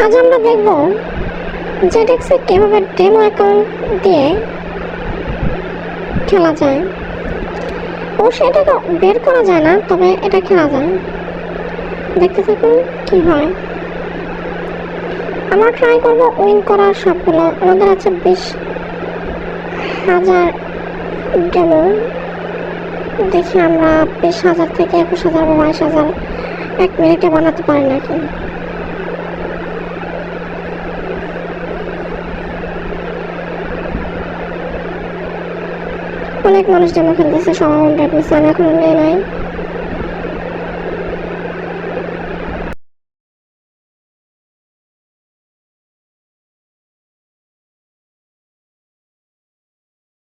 দেখাবো জেডেক্সে কীভাবে demo account দিয়ে খেলা যায়। অবশ্যই এটাকে বের করা যায় না, তবে এটা খেলা যায়। দেখতে থাকুন কি হয়। আমরা ট্রাই করব উইন করার সবগুলো। আমাদের আছে বিশ হাজার ডেমো। দেখি আমরা বিশ হাজার থেকে একুশ হাজার বা বাইশ হাজার এক মিনিটে বানাতে পারি নাকি। অনেক মানুষজন ডেমো খেলতেছে সবাই উল্টে আমি নেই নাই।